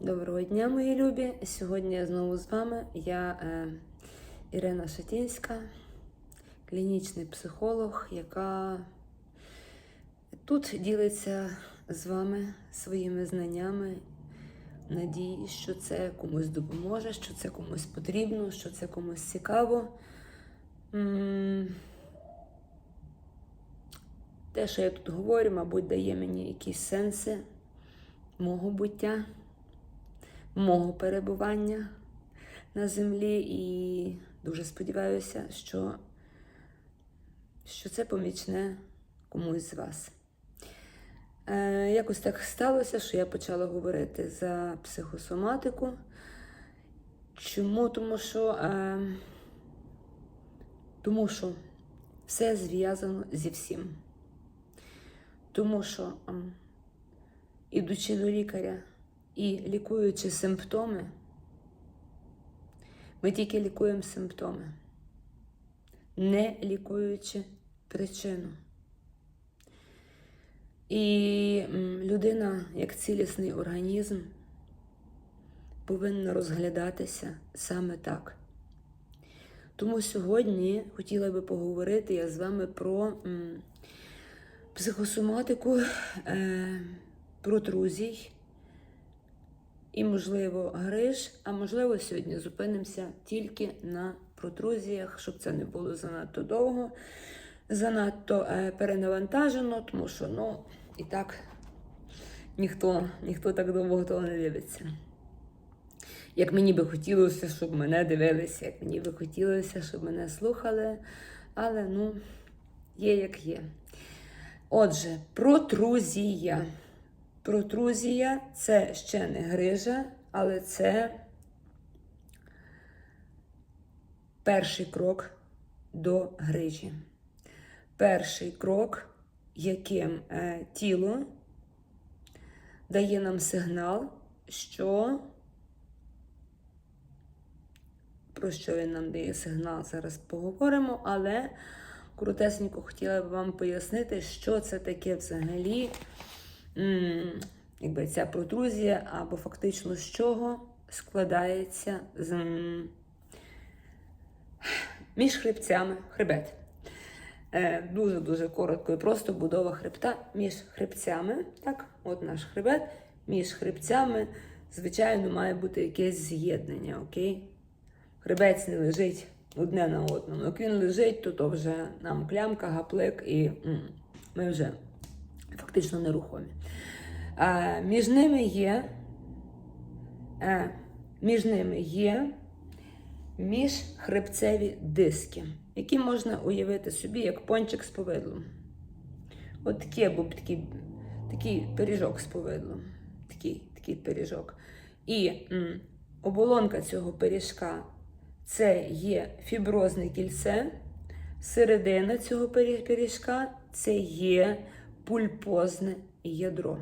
Доброго дня, мої любі! Сьогодні я знову з вами. Я е, Ірина Шатінська, клінічний психолог, яка тут ділиться з вами своїми знаннями. Надії, що це комусь допоможе, що це комусь потрібно, що це комусь цікаво. Те, що я тут говорю, мабуть, дає мені якісь сенси мого буття мого перебування на землі, і дуже сподіваюся, що, що це помічне комусь з вас. Е, якось так сталося, що я почала говорити за психосоматику. Чому? Тому що, е, тому що все зв'язано зі всім. Тому що, ем, ідучи до лікаря, і лікуючи симптоми, ми тільки лікуємо симптоми, не лікуючи причину. І людина, як цілісний організм, повинна розглядатися саме так. Тому сьогодні хотіла би поговорити я з вами про психосоматику, е, протрузій і, можливо, гриж, а можливо, сьогодні зупинимося тільки на протрузіях, щоб це не було занадто довго, занадто е, перенавантажено, тому що ну, і так ніхто, ніхто так довго того не дивиться. Як мені би хотілося, щоб мене дивилися, як мені би хотілося, щоб мене слухали, але ну, є як є. Отже, протрузія. Протрузія це ще не грижа, але це перший крок до грижі. Перший крок, яким е, тіло дає нам сигнал, що про що він нам дає сигнал, зараз поговоримо, але коротесенько хотіла б вам пояснити, що це таке взагалі якби ця протрузія, або фактично з чого складається з між хребцями хребет. Е, Дуже-дуже коротко і просто будова хребта між хребцями. Так, от наш хребет, між хребцями, звичайно, має бути якесь з'єднання, окей? Хребець не лежить одне на одному. Як він лежить, то, то вже нам клямка, гаплик, і ми вже фактично нерухомі. А, між ними є, а, між ними є міжхребцеві диски, які можна уявити собі як пончик з повидлом. От такий був такий, такий пиріжок з повидлом. Такий, такий пиріжок. І м, оболонка цього пиріжка це є фіброзне кільце. Середина цього пиріжка це є пульпозне ядро.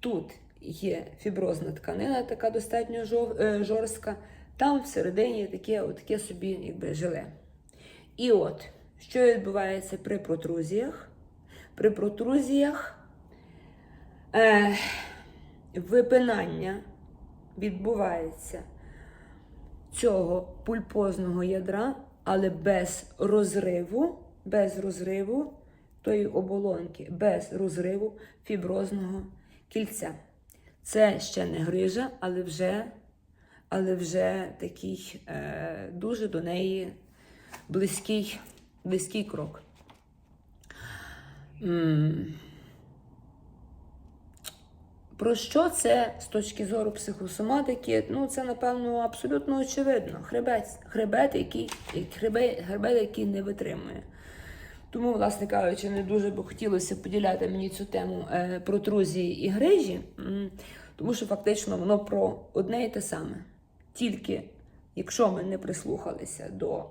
Тут є фіброзна тканина, така достатньо е, жорстка. Там всередині таке, таке собі якби, желе. І от, що відбувається при протрузіях? При протрузіях е, випинання відбувається цього пульпозного ядра, але без розриву, без розриву тої оболонки, без розриву фіброзного кільця. Це ще не грижа, але вже, але вже такий е, дуже до неї близький, близький крок. Про що це з точки зору психосоматики? Ну, це, напевно, абсолютно очевидно. Хребет, хребет, який, хребет, який не витримує. Тому, власне кажучи, не дуже би хотілося поділяти мені цю тему е, протрузії і грижі, тому що фактично воно про одне і те саме. Тільки якщо ми не прислухалися до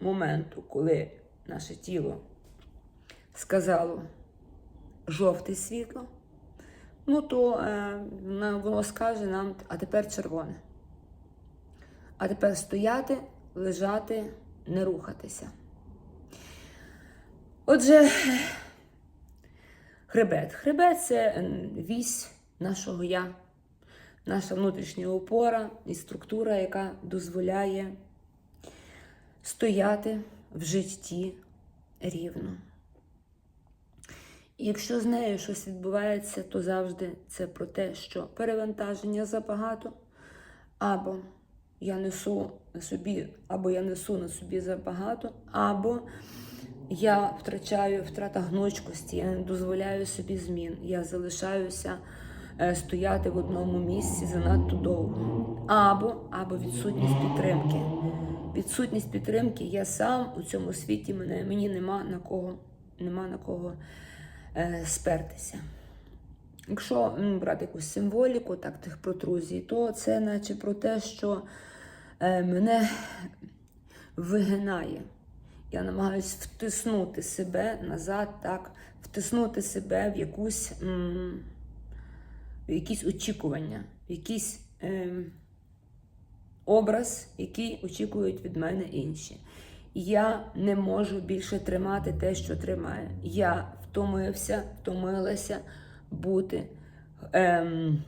моменту, коли наше тіло сказало жовте світло, ну то е, воно скаже нам, а тепер червоне. А тепер стояти, лежати, не рухатися. Отже, хребет. Хребет це вісь нашого я, наша внутрішня опора і структура, яка дозволяє стояти в житті рівно. І якщо з нею щось відбувається, то завжди це про те, що перевантаження забагато, або я несу на собі, або я несу на собі забагато, або я втрачаю втрата гнучкості, я не дозволяю собі змін. Я залишаюся е, стояти в одному місці занадто довго. Або, або відсутність підтримки. Відсутність підтримки я сам у цьому світі мене мені нема на кого, нема на кого е, спертися. Якщо брати якусь символіку, так тих протрузій, то це наче про те, що е, мене вигинає. Я намагаюся втиснути себе назад, так, втиснути себе в якусь м, в якісь очікування, в якийсь ем, образ, який очікують від мене інші. Я не можу більше тримати те, що тримаю. Я втомився, втомилася бути ем,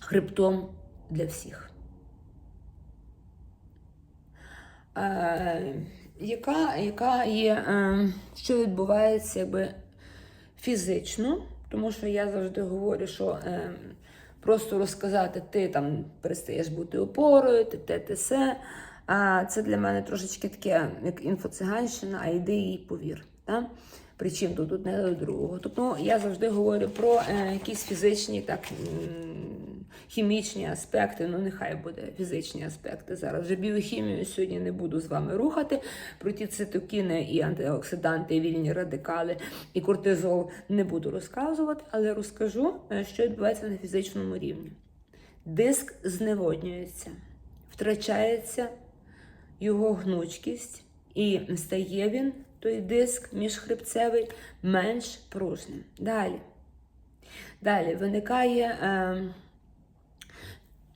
хребтом для всіх. Е, яка, яка є, е, що відбувається якби фізично, тому що я завжди говорю, що е, просто розказати, ти там перестаєш бути опорою, ти те, ти се. А це для мене трошечки таке, як інфоциганщина, а йди і повір. Да? Причин тут одне до другого. Тобто я завжди говорю про е, якісь фізичні, так, хімічні аспекти. Ну, нехай буде фізичні аспекти. Зараз вже біохімію сьогодні не буду з вами рухати. Про ті цитокіни і антиоксиданти, і вільні радикали, і кортизол не буду розказувати, але розкажу, е, що відбувається на фізичному рівні. Диск зневоднюється, втрачається його гнучкість, і стає він, той диск міжхребцевий, менш пружним. Далі. Далі виникає е,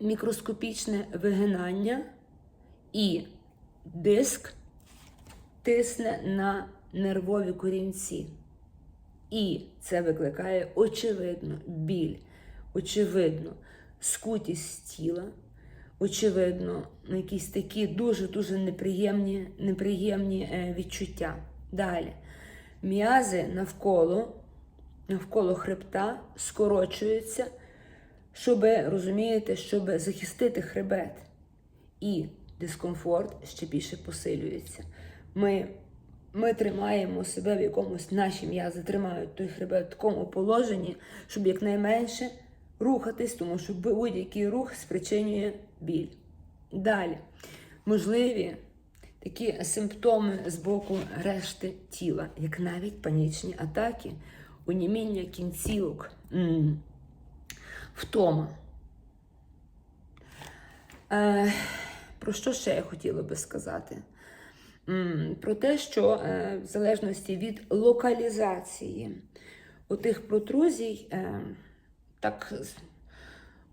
мікроскопічне вигинання, і диск тисне на нервові корінці. І це викликає очевидно біль, очевидно, скутість тіла, очевидно, якісь такі дуже-дуже неприємні, неприємні е, відчуття. Далі. М'язи навколо, навколо хребта скорочуються, щоб, розумієте, щоб захистити хребет. І дискомфорт ще більше посилюється. Ми, ми тримаємо себе в якомусь, наші м'язи тримають той хребет в такому положенні, щоб якнайменше рухатись, тому що будь-який рух спричинює біль. Далі, можливі такі симптоми з боку решти тіла, як навіть панічні атаки, оніміння кінцівок, втома. Е, про що ще я хотіла би сказати? Про те, що е, в залежності від локалізації отих протрузій, е, так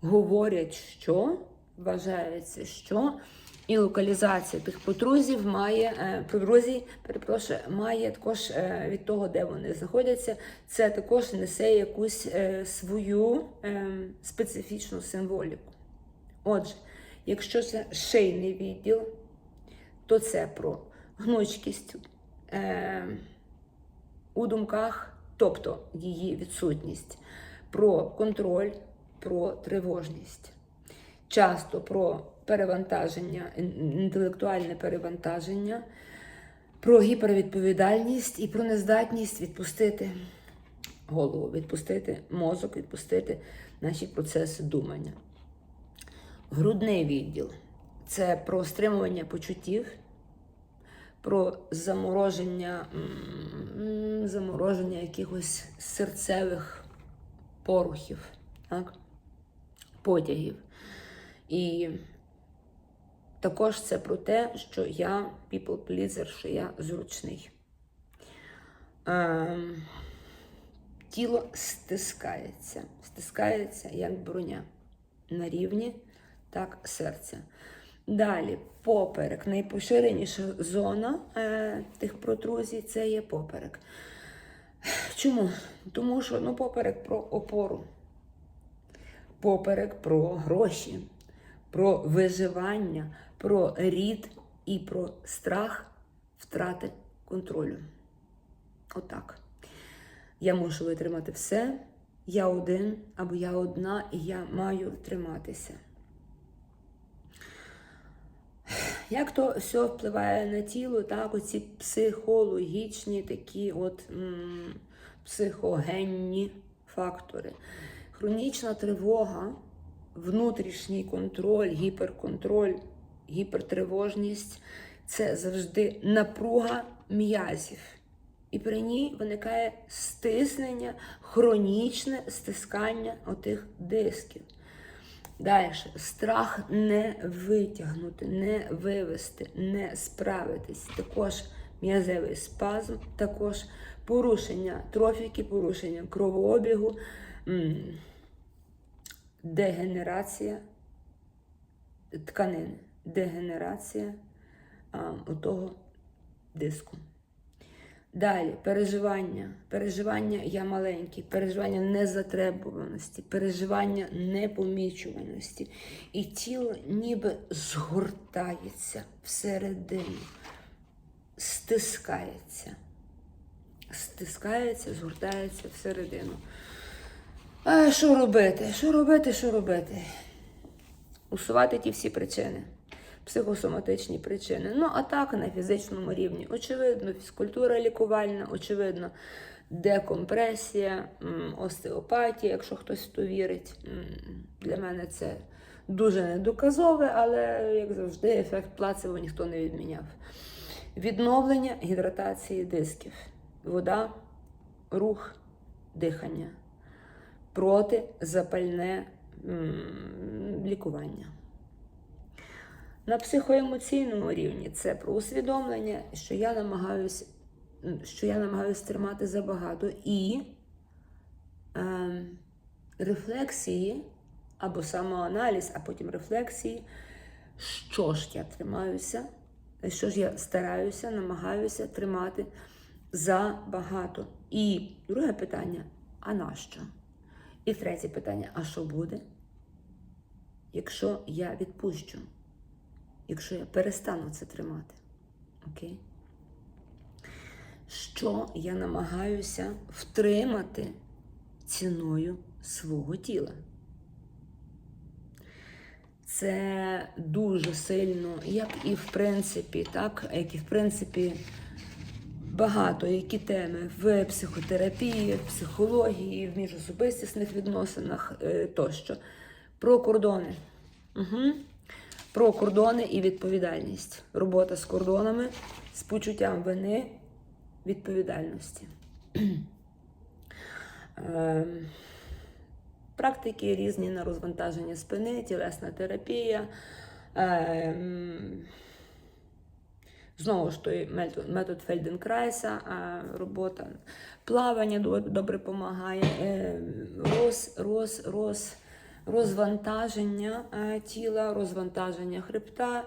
говорять, що вважається, що і локалізація тих протрузів має е, протрузій, перепрошую, має також е, від того, де вони знаходяться, це також несе якусь е, свою специфічну символіку. Отже, якщо це шийний відділ, то це про гнучкість у думках, тобто її відсутність, про контроль, про тривожність, часто про перевантаження, інтелектуальне перевантаження, про гіпервідповідальність і про нездатність відпустити голову, відпустити мозок, відпустити наші процеси думання. Грудний відділ це про стримування почуттів, про замороження, замороження якихось серцевих порухів, так? потягів. І також це про те, що я people pleaser, що я зручний. Ем, тіло стискається, стискається як броня на рівні так серця. Далі поперек. Найпоширеніша зона е, тих протрузій це є поперек. Чому? Тому що ну, поперек про опору. поперек про гроші, про виживання, про рід і про страх втрати контролю. Отак. Я мушу витримати все. Я один або я одна, і я маю триматися. Як то все впливає на тіло, так, оці психологічні такі от м, психогенні фактори. Хронічна тривога, внутрішній контроль, гіперконтроль, гіпертривожність це завжди напруга м'язів. І при ній виникає стиснення, хронічне стискання отих дисків. Далі страх не витягнути, не вивести, не справитись. Також м'язевий спазм, також порушення трофіки, порушення кровообігу, дегенерація тканини, дегенерація а, отого диску. Далі переживання, переживання я маленький, переживання незатребуваності, переживання непомічуваності. І тіло ніби згортається всередину, стискається. Стискається, згортається всередину. А що робити? Що робити, що робити? Усувати ті всі причини психосоматичні причини. Ну, а так на фізичному рівні. Очевидно, фізкультура лікувальна, очевидно, декомпресія, остеопатія, якщо хтось в то вірить. Для мене це дуже недоказове, але, як завжди, ефект плацебо ніхто не відміняв. Відновлення гідратації дисків, вода, рух, дихання, протизапальне м, лікування. На психоемоційному рівні це про усвідомлення, що я намагаюся, що я намагаюся тримати забагато, і е, рефлексії або самоаналіз, а потім рефлексії, що ж я тримаюся, що ж я стараюся, намагаюся тримати забагато. І друге питання: а нащо? І третє питання: а що буде, якщо я відпущу? Якщо я перестану це тримати. Окей? Що я намагаюся втримати ціною свого тіла? Це дуже сильно, як і в принципі, так, як і в принципі багато які теми в психотерапії, в психології, в міжособистісних відносинах е, тощо. Про кордони. Угу про кордони і відповідальність. Робота з кордонами, з почуттям вини, відповідальності. Ем, практики різні на розвантаження спини, тілесна терапія. Ем, знову ж той метод Фельденкрайса, робота плавання добре допомагає, ем, роз, роз, роз розвантаження е, тіла, розвантаження хребта.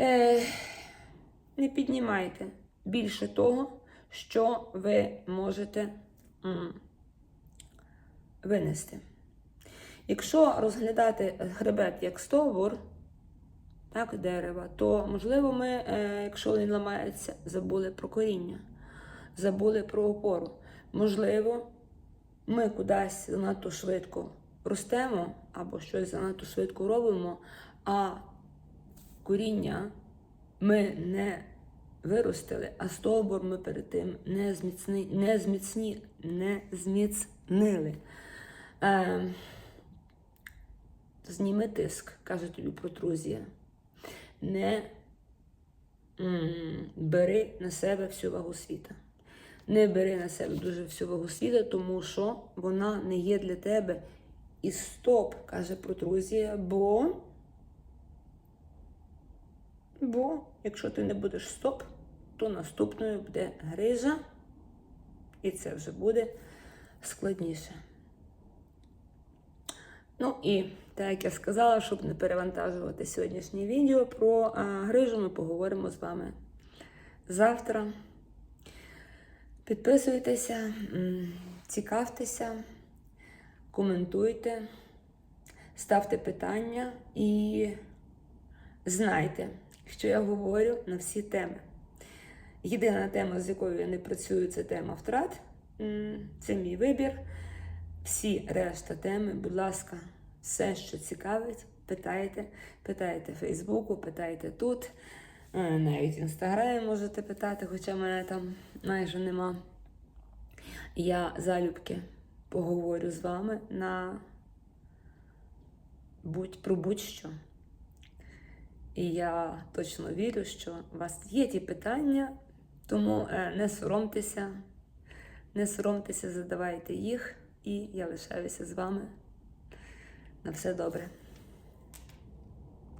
Е, не піднімайте більше того, що ви можете винести. Якщо розглядати хребет як стовбур, так, дерева, то, можливо, ми, е, якщо він ламається, забули про коріння, забули про опору. Можливо, ми кудись занадто швидко ростемо або щось занадто швидко робимо, а коріння ми не виростили, а стовбур ми перед тим не зміцни, не зміцні, не зміцнили. Е, Зніми тиск, каже тобі протрузія. Не бери на себе всю вагу світа. Не бери на себе дуже всю вагу світа, тому що вона не є для тебе і стоп, каже протрузія, бо, бо якщо ти не будеш стоп, то наступною буде грижа, і це вже буде складніше. Ну і, так як я сказала, щоб не перевантажувати сьогоднішнє відео про а, грижу, ми поговоримо з вами завтра. Підписуйтеся, цікавтеся коментуйте, ставте питання і знайте, що я говорю на всі теми. Єдина тема, з якою я не працюю, це тема втрат. Це мій вибір. Всі решта теми, будь ласка, все, що цікавить, питайте. Питайте Фейсбуку, питайте тут. Е, Навіть в інстаграмі можете питати, хоча мене там майже нема. Я залюбки поговорю з вами на будь про будь-що. І я точно вірю, що у вас є ті питання, тому е, не соромтеся, не соромтеся, задавайте їх, і я лишаюся з вами. На все добре.